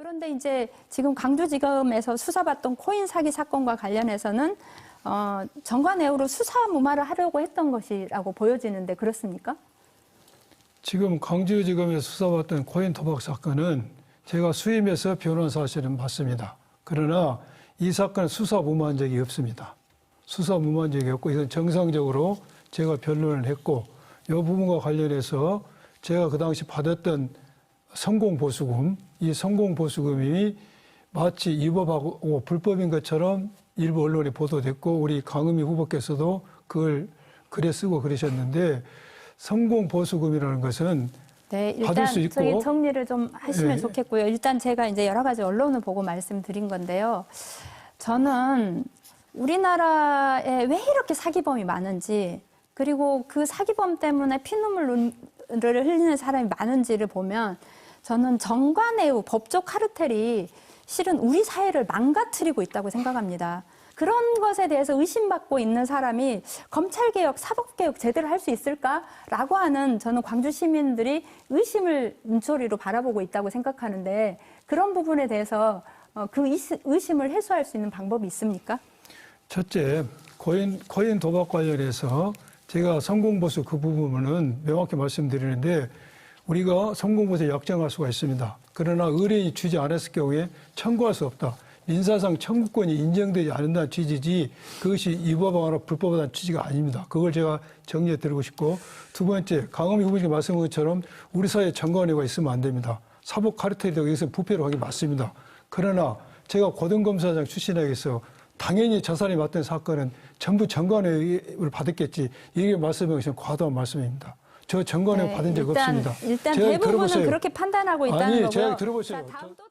그런데 이제 지금 광주지검에서 수사받던 코인 사기 사건과 관련해서는 어, 정관예우로 수사 무마를 하려고 했던 것이라고 보여지는데 그렇습니까? 지금 광주지검에서 수사받던 코인 토박 사건은 제가 수임해서 변호한 사실은 맞습니다. 그러나 이 사건은 수사 무마한 적이 없습니다. 수사 무마한 적이 없고 이건 정상적으로 제가 변론을 했고 이 부분과 관련해서 제가 그 당시 받았던 성공 보수금 이 성공 보수금이 마치 위법하고 불법인 것처럼 일부 언론에 보도됐고 우리 강은미 후보께서도 그걸 글에 쓰고 그러셨는데 성공 보수금이라는 것은 네, 받을 일단 수 있고. 저희 정리를 좀 하시면 네. 좋겠고요. 일단 제가 이제 여러 가지 언론을 보고 말씀드린 건데요. 저는 우리나라에 왜 이렇게 사기범이 많은지 그리고 그 사기범 때문에 피눈물을 흘리는 사람이 많은지를 보면 저는 정관예우 법적 카르텔이 실은 우리 사회를 망가뜨리고 있다고 생각합니다. 그런 것에 대해서 의심받고 있는 사람이 검찰개혁, 사법개혁 제대로 할 수 있을까라고 하는 저는 광주 시민들이 의심을 눈초리로 바라보고 있다고 생각하는데 그런 부분에 대해서 어, 그 의심을 해소할 수 있는 방법이 있습니까? 첫째, 코인, 코인 도박 관련해서 제가 성공보수 그 부분은 명확히 말씀드리는데 우리가 성공보수에 약정할 수가 있습니다. 그러나 의뢰인이 주지 않았을 경우에 청구할 수 없다. 민사상 청구권이 인정되지 않는다는 취지지 그것이 위법하거나 불법하다는 취지가 아닙니다. 그걸 제가 정리해 드리고 싶고 두 번째, 강원미 후보님이 말씀한 것처럼 우리 사회에 정관회가 있으면 안 됩니다. 사법 카르텔이 되고 이것은 부패로 하기 맞습니다. 그러나 제가 고등검사장 출신에게서 당연히 저 사람이 맡은 사건은 전부 정관회를 받았겠지. 이게 말씀해 주신 과도한 말씀입니다. 저 정관회 네, 받은 적 일단, 없습니다. 일단 대부분은 들어보세요. 그렇게 판단하고 있다는 아니, 거고요. 제가 들어보세요. 자, 다음 또